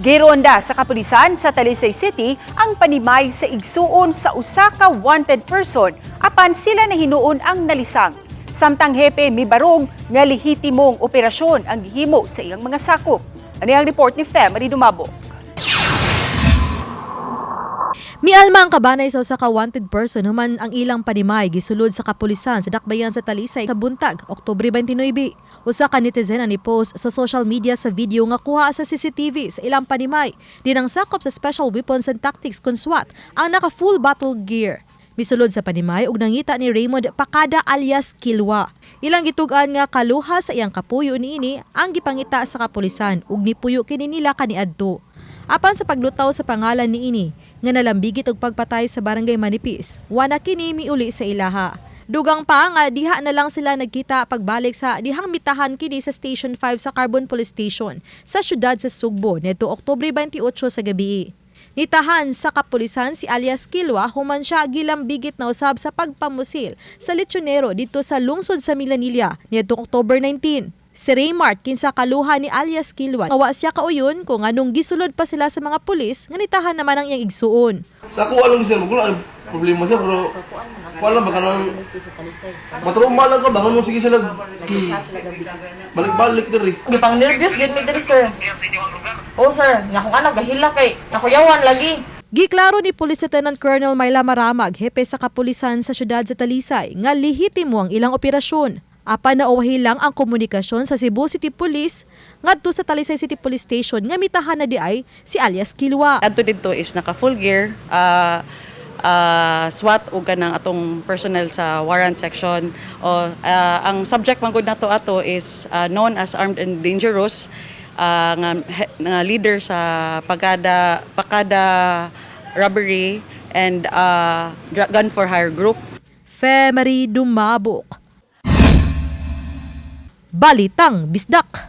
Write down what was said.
Gironda sa kapulisan sa Talisay City ang panimay sa igsuon sa usa ka wanted person apan sila na hinuon ang nalisang. Samtang hepe mibarog nga lehitimong operasyon ang gihimo sa iyang mga sakop. Ano ang report ni Fem Marie Mialma ang kabanay sa usa ka wanted person human ang ilang panimay gisulod sa kapulisan sa dakbayan sa Talisay sa buntag, Oktubre 29. Usa ka netizen ang ni-post sa social media sa video nga kuha sa CCTV sa ilang panimay. Dinang sakop sa Special Weapons and Tactics kun SWAT ang naka full battle gear. Misulod sa panimay ug nangita ni Raymond Pakada alias Kilwa. Ilang gitugan nga kaluha sa iyang kapuyo niini ang gipangita sa kapulisan ug nipuyo kini nila kaniadto. Apan sa paglutaw sa pangalan niini nga nalambigit og pagpatay sa barangay Manipis, wala kini miuli sa ilaha. Dugang pa nga diha na lang sila nagkita pagbalik sa dihang mitahan kini sa Station 5 sa Carbon Police Station sa syudad sa Sugbo neto Oktubre 28 sa gabi. Nitahan sa kapulisan si alias Kilwa human siya gilambigit na usab sa pagpamusil sa lechonero dito sa lungsod sa Milanilla nitong October 19. Si Raymart kinsa kaluha ni alias Kilwa awa siya kauyon kung anong gisulod pa sila sa mga pulis nga nitahan naman ang iyang igsuon. Sa ako alam sir, wala ang problema sir, pero wala baka nang matrauma lang ka, baka nung sige sila balik-balik diri. Gipang nervous gid mi diri sir. Oh sir, nga kung anak gahila kay nakuyawan lagi. Giklaro ni Police Lieutenant Colonel Myla Maramag, hepe sa kapulisan sa syudad sa Talisay, nga lihitimo ang ilang operasyon. Apan nauwahi lang ang komunikasyon sa Cebu City Police ngadto sa Talisay City Police Station nga mitahan na di ay si alias Kilwa. Adto dito is naka full gear, ah ah, SWAT ug kanang atong personnel sa warrant section. O ah, ang subject man gud nato ato is ah, known as armed and dangerous ah, nga, nga leader sa pagkada pagkada robbery and dra- gun for hire group. Femery Dumabok. Balitang Bisdak.